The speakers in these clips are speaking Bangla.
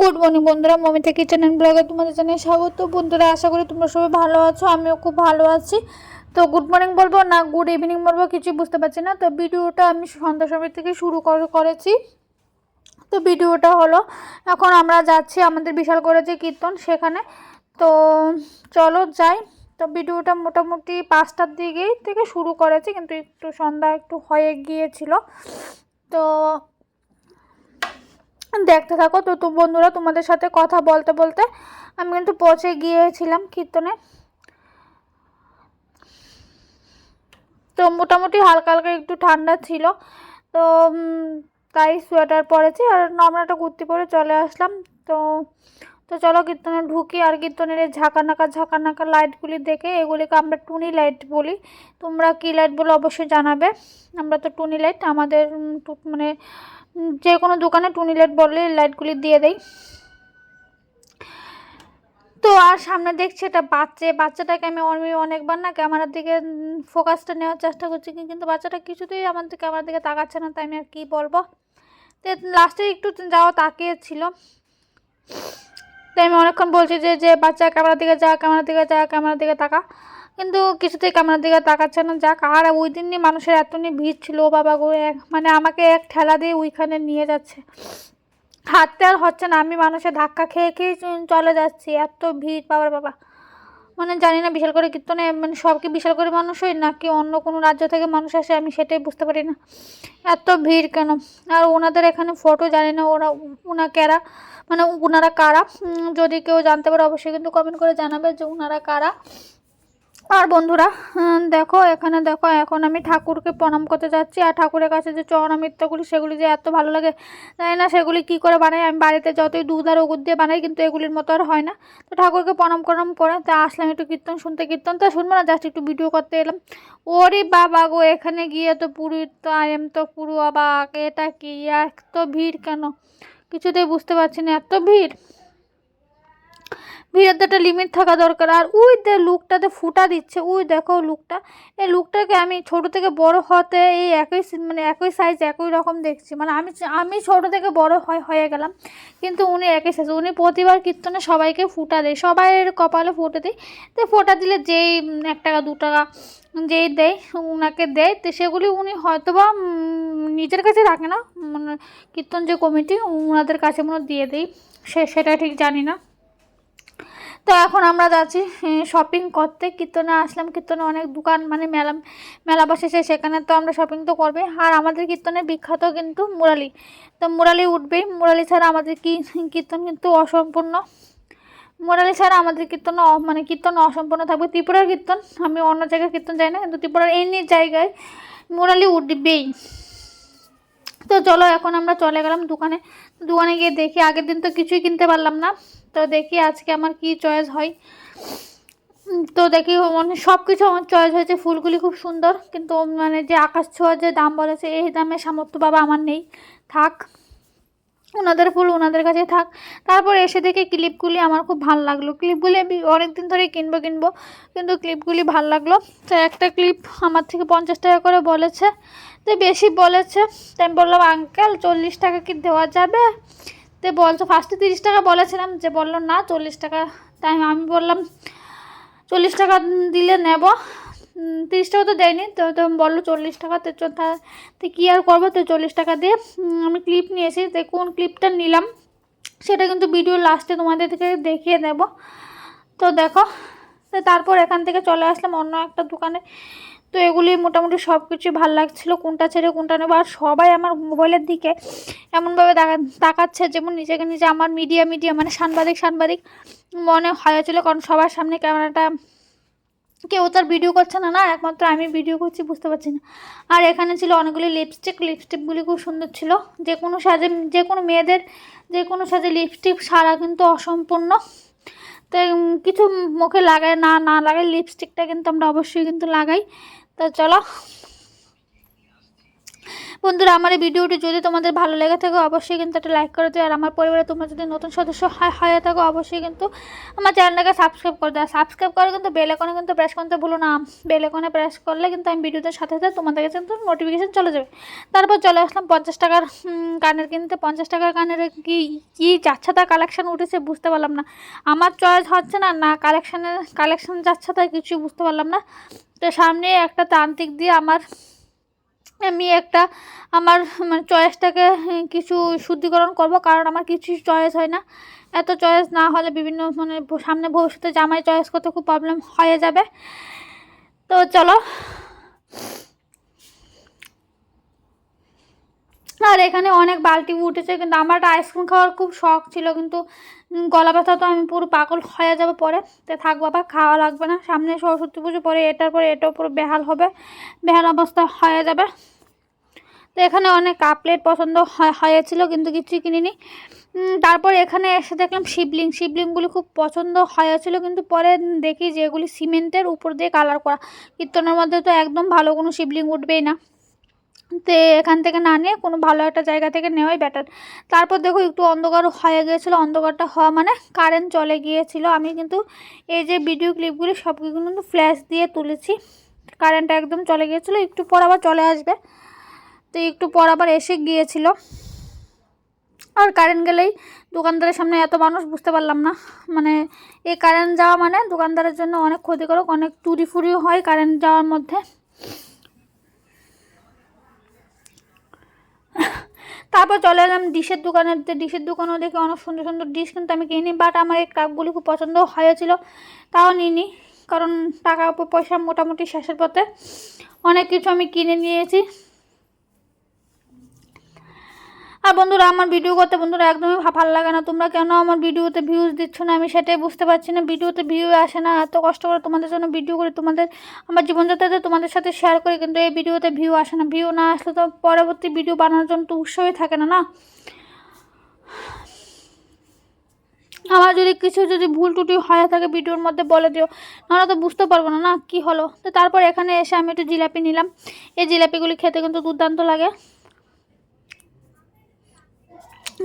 গুড মর্নিং বন্ধুরা। মমিতা কিচেন অ্যান্ড ব্লগে তোমাদের জানাই স্বাগত। বন্ধুরা, আশা করি তোমরা সবাই ভালো আছো, আমিও খুব ভালো আছি। তো গুড মর্নিং বলব না গুড ইভিনিং বলব কিছু বুঝতে পারছি না। তো ভিডিওটা আমি সন্ধ্যা সময় থেকে শুরু করে- করেছি। তো ভিডিওটা হলো, এখন আমরা যাচ্ছি আমাদের বিশাল করে যে কীর্তন সেখানে। তো চলো যাই। তো ভিডিওটা মোটামুটি পাঁচটার দিকেই থেকে শুরু করেছি, কিন্তু একটু সন্ধ্যা একটু হয়ে গিয়েছিল। তো দেখতে থাকো তো তো বন্ধুরা তোমাদের সাথে কথা বলতে বলতে আমি কিন্তু পৌঁছে গিয়েছিলাম কীর্তনে। তো মোটামুটি হালকা হালকা একটু ঠান্ডা ছিল, তো তাই সোয়েটার পরেছি আর নর্মাল একটা কুর্তি পরে চলে আসলাম। তো তো চলো কীর্তনে ঢুকি আর কীর্তনের এই ঝাঁকা নাকা ঝাঁকা নাকা লাইটগুলি দেখে, এগুলিকে আমরা টুনি লাইট বলি। তোমরা কী লাইট বলো অবশ্যই জানাবে। আমরা তো টুনি লাইট, আমাদের মানে যে কোনো দোকানে টুনি লাইট বললে লাইটগুলি দিয়ে দেয় তো আর সামনে দেখছি এটা বাচ্চা, বাচ্চাটাকে আমি আমি অনেকবার না ক্যামেরার দিকে ফোকাসটা নেওয়ার চেষ্টা করছি কিন্তু বাচ্চাটা কিছুতেই আমার ক্যামেরার দিকে তাকাচ্ছে না, তাই আমি আর কী বলব? তো লাস্টে একটু যাওয়া তাকিয়েছিল। তাই আমি অনেকক্ষণ বলছি যে যে বাচ্চা ক্যামেরার দিকে যা, ক্যামেরার দিকে যা, ক্যামেরার দিকে তাকা। কিন্তু কিছুতেই ক্যামেরার দিকে তাকাচ্ছে না। যাক, আর ওই দিন নিয়ে মানুষের এতনি ভিড় ছিল, বাবা গো, এক মানে আমাকে এক ঠেলা দিয়ে ওইখানে নিয়ে যাচ্ছে। হাঁটতে আর হচ্ছে না, আমি মানুষের ধাক্কা খেয়ে খেয়ে চলে যাচ্ছি। এত ভিড়, বাবার বাবা। মানে জানি না বিশাল করে কীর্তনে মানে সব কি বিশাল করে মানুষ হয়, নাকি অন্য কোনো রাজ্য থেকে মানুষ আসে, আমি সেটাই বুঝতে পারি না। এত ভিড় কেন? আর ওনাদের এখানে ফটো জানি না ওরা ওনা কারা মানে ওনারা কারা? যদি কেউ জানতে পারে অবশ্যই কিন্তু কমেন্ট করে জানাবে যে ওনারা কারা। আর বন্ধুরা দেখো, এখানে দেখো, এখন আমি ঠাকুরকে প্রণাম করতে যাচ্ছি। আর ঠাকুরের কাছে যে চরণামৃত্যগুলি সেগুলি যে এত ভালো লাগে, জানি না সেগুলি কী করে বানাই। আমি বাড়িতে যতই দুধ আর ওগুদ দিয়ে বানাই, কিন্তু এগুলির মতো আর হয় না। তো ঠাকুরকে প্রণাম প্রণাম করে, তা আসলাম একটু কীর্তন, শুনতে কীর্তন। তো শুনব না, জাস্ট একটু ভিডিও করতে এলাম। ওরে বাবা গো, এখানে গিয়ে তো পুরো তো আই এম তো পুরো অবাক। এটা কি, এত ভিড় কেন? কিছুতেই বুঝতে পারছি না, এত ভিড়। ভিড়ের তো একটা লিমিট থাকা দরকার। আর ওই দে লুকটাতে ফুটা দিচ্ছে, ওই দেখো লুকটা। এই লুকটাকে আমি ছোট থেকে বড় হতে এই একই মানে একই সাইজ একই রকম দেখছি। মানে আমি আমি ছোট থেকে বড় হয়, হয়ে গেলাম। কিন্তু উনি একই সাইজ উনি প্রতিবার কীর্তনে সবাইকে ফুটা দেয়। সবাইয়ের কপালে ফুটে দেয়। তো ফোটা দিলে যেই এক টাকা, দু টাকা যেই দেয়, উনাকে দেয়। তো সেগুলি উনি হয়তো বা নিজের কাছে রাখে না। মানে কীর্তন যে কমিটি ওনাদের কাছে মনে দিয়ে দেয়। সে, সেটা ঠিক জানি না। তো এখন আমরা যাচ্ছি শপিং করতে। কীর্তনে আসলাম, কীর্তনে অনেক দোকান মানে মেলা মেলা বসেছে সেখানে তো আমরা শপিং তো করবে। আর আমাদের কীর্তনের বিখ্যাত কিন্তু মুরালি। তো মুরালি উঠবেই মুরালি ছাড়া আমাদের কি, কীর্তন কিন্তু অসম্পূর্ণ। মুরালি ছাড়া আমাদের কীর্তন মানে কীর্তন অসম্পূর্ণ থাকবে। ত্রিপুরার কীর্তন, আমি অন্য জায়গায় কীর্তন যাই না, কিন্তু ত্রিপুরার এমনি জায়গায় মুরালি উঠবেই। তো চলো, এখন আমরা চলে গেলাম দোকানে। দোকানে গিয়ে দেখি, আগের দিন তো কিছুই কিনতে পারলাম না। তো দেখি আজকে আমার কি চয়েস হয়। তো দেখি মানে সব কিছু আমার চয়েস হয়েছে, ফুলগুলি খুব সুন্দর, কিন্তু মানে যে আকাশ ছোঁয়ার যে দাম বলেছে, এই দামে সামর্থ্য বাবা আমার নেই। থাক, ওনাদের ফুল ওনাদের কাছে থাক। তারপর এসে দেখে ক্লিপগুলি আমার খুব ভালো লাগল। ক্লিপগুলি আমি অনেক দিন ধরে কিনবো কিনবো, কিন্তু ক্লিপগুলি ভালো লাগল। তো একটা ক্লিপ আমার থেকে পঞ্চাশ টাকা করে বলেছে। তো বেশি বলেছে, তাই আমি বললাম, আঙ্কেল, চল্লিশ টাকা কি দেওয়া যাবে? তো বলছো ফার্স্টে তিরিশ টাকা বলেছিলাম, যে বলল, না, চল্লিশ টাকা। তাই আমি বললাম, চল্লিশ টাকা দিলে নেব। তিরিশ টাকা তো দেয়নি, তো তো বলল, চল্লিশ টাকা। তো তা- কী আর করব? তো চল্লিশ টাকা দিয়ে আমি ক্লিপ নিয়েছি। তো কোন ক্লিপটা নিলাম, সেটা কিন্তু ভিডিও লাস্টে তোমাদের থেকে দেখিয়ে দেব তো দেখো তারপর এখান থেকে চলে আসলাম অন্য একটা দোকানে। তো এগুলি মোটামুটি সব কিছু ভালো লাগছিল, কোনটা ছেড়ে কোনটা নেব। আর সবাই আমার মোবাইলের দিকে এমনভাবে তাকাচ্ছে যেমন নিজেকে নিজে আমার মিডিয়া মিডিয়া মানে সাংবাদিক সাংবাদিক মনে হয়েছিল, কারণ সবার সামনে ক্যামেরাটা কেউ তার ভিডিও করছে না না, একমাত্র আমি ভিডিও করছি, বুঝতে পারছি না। আর এখানে ছিল অনেকগুলি লিপস্টিক লিপস্টিকগুলি খুব সুন্দর ছিল। যে কোনো সাজে, যে কোনো মেয়েদের, যে কোনো সাজে লিপস্টিক সারা কিন্তু অসম্পূর্ণ। তো কিছু মুখে লাগায় না না লাগাই লিপস্টিকটা কিন্তু আমরা অবশ্যই কিন্তু লাগাই। তো চলো বন্ধুরা, আমার এই ভিডিওটি যদি তোমাদের ভালো লেগে থাকে, অবশ্যই কিন্তু একটা লাইক করে দিও। আর আমার পরিবারে তোমরা যদি নতুন সদস্য হয়, হয়ে থাকো, অবশ্যই কিন্তু আমার চ্যানেলটাকে সাবস্ক্রাইব করে দাও। সাবস্ক্রাইব করে কিন্তু বেল আইকনে কিন্তু প্রেস করতে ভুলো না। বেল আইকনে প্রেস করলে কিন্তু আমি ভিডিওতে সাথে সাথে তোমাদের কাছে কিন্তু নোটিফিকেশান চলে যাবে। তারপর চলে আসলাম পঞ্চাশ টাকার কানের কিনতে। পঞ্চাশ টাকার কানের কি, কী যাচ্ছে তা কালেকশান উঠেছে বুঝতে পারলাম না। আমার চয়েস হচ্ছে না না কালেকশানের কালেকশান যাচ্ছে তাই কিছু বুঝতে পারলাম না। তো সামনে একটা তান্ত্রিক দিয়ে আমার আমি একটা আমার মানে চয়েসটাকে কিছু শুদ্ধিকরণ করব, কারণ আমার কিছু চয়েস হয় না। এত চয়েস না হলে বিভিন্ন মানে সামনে ভবিষ্যতে জামাই চয়েস করতে খুব প্রবলেম হয়ে যাবে। তো চলো আর এখানে অনেক বালতি উঠেছে, কিন্তু আমার একটা আইসক্রিম খাওয়ার খুব শখ ছিল, কিন্তু গলা ব্যথা তো আমি পুরো পাগল হয়ে যাবে পরে। তো থাক বাবা, খাওয়া লাগবে না, সামনে সরস্বতী পুজো, পরে এটার পরে এটাও পুরো বেহাল হবে, বেহাল অবস্থা হয়ে যাবে। তো এখানে অনেক কাপ প্লেট পছন্দ হয়- হয়েছিল, কিন্তু কিছুই কিনিনি। তারপর এখানে এসে দেখলাম শিবলিং, শিবলিংগুলি খুব পছন্দ হয়েছিল, কিন্তু পরে দেখি যে এগুলি সিমেন্টের উপর দিয়ে কালার করা, কীর্তনের মধ্যে তো একদম ভালো কোনো শিবলিং উঠবেই না। তো এখান থেকে না নিয়ে কোনো ভালো একটা জায়গা থেকে নেওয়াই বেটার তারপর দেখো একটু অন্ধকার হয়ে গিয়েছিল, অন্ধকারটা হওয়া মানে কারেন্ট চলে গিয়েছিল। আমি কিন্তু এই যে ভিডিও ক্লিপগুলি সব কিন্তু ফ্ল্যাশ দিয়ে তুলেছি। কারেন্টটা একদম চলে গিয়েছিল, একটু পর আবার চলে আসবে। তো একটু পর আবার এসে গিয়েছিল। আর কারেন্ট গেলেই দোকানদারের সামনে এত মানুষ বুঝতে পারলাম না। মানে এই কারেন্ট যাওয়া মানে দোকানদারের জন্য অনেক ক্ষতিকারক, অনেক চুরি ফুরিও হয় কারেন্ট যাওয়ার মধ্যে। তারপর চলে এলাম ডিশের দোকানে। ডিশের দোকানেও দেখে অনেক সুন্দর সুন্দর ডিশ কিন্তু আমি কিনি বাট আমার এই কাপগুলি খুব পছন্দ হয়েছিল। তাও নিইনি, কারণ টাকা, পয়সা মোটামুটি শেষের পথে অনেক কিছু আমি কিনে নিয়েছি। আর বন্ধুরা, আমার ভিডিও করতে বন্ধুরা একদমই ভালো লাগে না। তোমরা কেন আমার ভিডিওতে ভিউজ দিচ্ছ না? আমি সেটাই বুঝতে পারছি না। ভিডিওতে ভিউ আসে না। এত কষ্ট করে তোমাদের জন্য ভিডিও করে, তোমাদের, আমার জীবনযাত্রাতে তোমাদের সাথে শেয়ার করি, কিন্তু এই ভিডিওতে ভিউ আসে না। ভিউ না আসলে তো পরবর্তী ভিডিও বানানোর জন্য তো উৎসাহই থাকে না না? আমার যদি কিছু যদি ভুল টুটি হয়ে থাকে ভিডিওর মধ্যে, বলে দিও। নাহলে তো বুঝতে পারব না না? কী হলো? তো তারপর এখানে এসে আমি একটু জিলাপি নিলাম। এই জিলাপিগুলি খেতে কিন্তু দুর্দান্ত লাগে।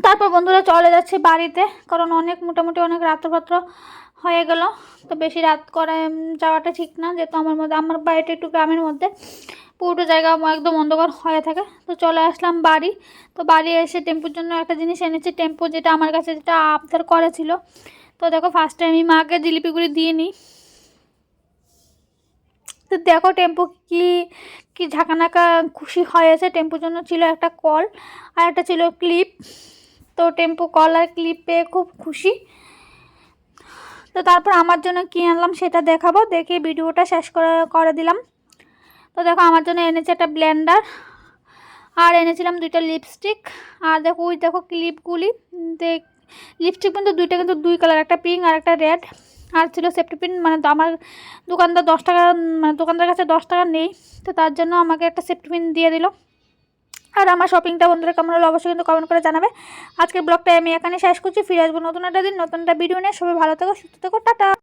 তারপর বন্ধুরা চলে যাচ্ছে বাড়িতে, কারণ অনেক, মোটামুটি অনেক রাত্রপাত্র হয়ে গেল। তো বেশি রাত করে যাওয়াটা ঠিক না, যেহেতু আমার মধ্যে, আমার বাড়িটা একটু গ্রামের মধ্যে। পুরো জায়গা একদম অন্ধকার হয়ে থাকে। তো চলে আসলাম বাড়ি। তো বাড়ি এসে টেম্পুর জন্য একটা জিনিস এনেছি, টেম্পু যেটা আমার কাছে যেটা আবদার করেছিল। তো দেখো ফার্স্টে আমি মাকে জিলিপিগুলি দিয়ে নিই। তো দেখো টেম্পু কি কি ঝাঁকানাকা খুশি হয়েছে। টেম্পুর জন্য ছিল একটা কল আর একটা ছিল ক্লিপ তো টেম্পু কলার ক্লিপ পেয়ে খুব খুশি। তো তারপর আমার জন্য কী আনলাম সেটা দেখাবো, দেখে ভিডিওটা শেষ করে দিলাম। তো দেখো আমার জন্য এনেছে একটা ব্লেন্ডার, আর এনেছিলাম দুইটা লিপস্টিক। আর দেখো, ওই দেখো ক্লিপগুলি দেখ লিপস্টিক কিন্তু দুইটা কিন্তু দুই কালার, একটা পিঙ্ক আর একটা রেড আর ছিল সেফটি পিন মানে আমার দোকানদার দশ টাকা মানে দোকানদার কাছে দশ টাকা নেই, তো তার জন্য আমাকে একটা সেফটি পিন দিয়ে দিল। আর আমার শপিংটা বন্ধুরা কেমন হলো অবশ্যই কিন্তু কমেন্ট করে জানাবে। আজকের ব্লগটা আমি এখানে শেষ করছি, ফিরে আসব নতুন একটা দিন, নতুন একটা ভিডিও নিয়ে। সবাই ভালো থেকো, সুস্থ থেকো, টাটা।